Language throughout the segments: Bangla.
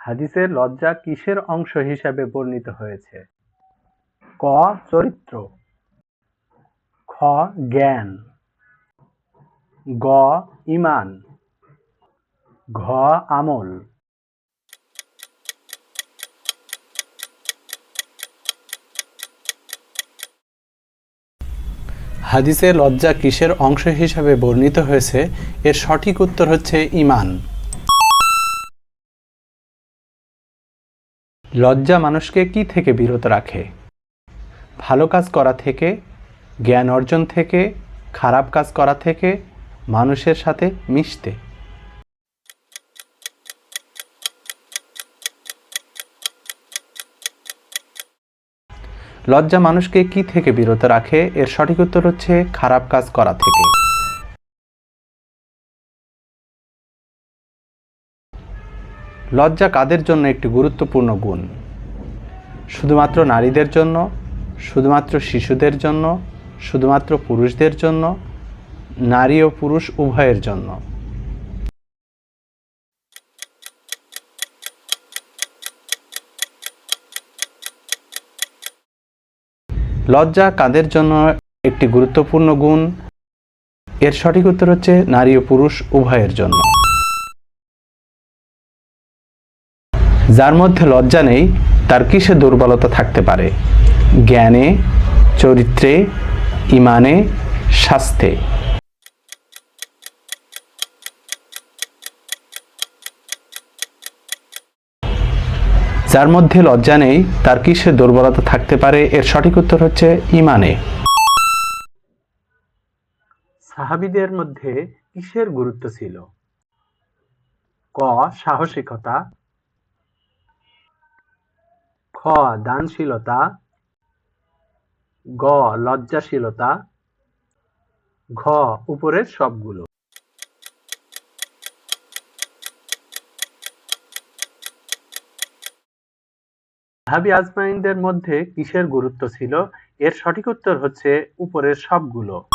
হাদিসে লজ্জা কিসের অংশ হিসাবে বর্ণিত হয়েছে? ক, চরিত্র। খ, জ্ঞান। গ, ইমান। ঘ, আমল। হাদিসে লজ্জা কিসের অংশ হিসাবে বর্ণিত হয়েছে? এর সঠিক উত্তর হচ্ছে ঈমান লজ্জা মানুষকে কি থেকে বিরত রাখে? ভালো কাজ করা থেকে, জ্ঞান অর্জন থেকে, খারাপ কাজ করা থেকে মানুষের সাথে মিশতে। লজ্জা মানুষকে কি থেকে বিরত রাখে? এর সঠিক উত্তর হচ্ছে খারাপ কাজ করা থেকে। লজ্জা কাদের জন্য একটি গুরুত্বপূর্ণ গুণ? শুধুমাত্র নারীদের জন্য, শুধুমাত্র শিশুদের জন্য, শুধুমাত্র পুরুষদের জন্য, নারী ও পুরুষ উভয়ের জন্য। লজ্জা কাদের জন্য একটি গুরুত্বপূর্ণ গুণ? এর সঠিক উত্তর হচ্ছে নারী ও পুরুষ উভয়ের জন্য। যার মধ্যে লজ্জা নেই, তার কিসে দুর্বলতা থাকতে পারে? জ্ঞানে, চরিত্রে, ইমানে স্বাস্থ্যে যার মধ্যে লজ্জা নেই, তার কিসে দুর্বলতা থাকতে পারে? এর সঠিক উত্তর হচ্ছে ইমানে। সাহাবিদের মধ্যে কিসের গুরুত্ব ছিল? ক, সাহসিকতা খ, দানশীলতা, গ, লজ্জাশীলতা, ঘ, উপরের সবগুলো। সাহাবি আজমাইনদের মধ্যে কিসের গুরুত্ব ছিল? এর সঠিক উত্তর হচ্ছে উপরের সবগুলো।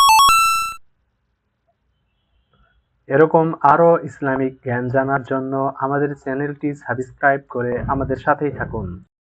এরকম আরও ইসলামিক জ্ঞান জানার জন্য আমাদের চ্যানেলটি সাবস্ক্রাইব করে আমাদের সাথেই থাকুন।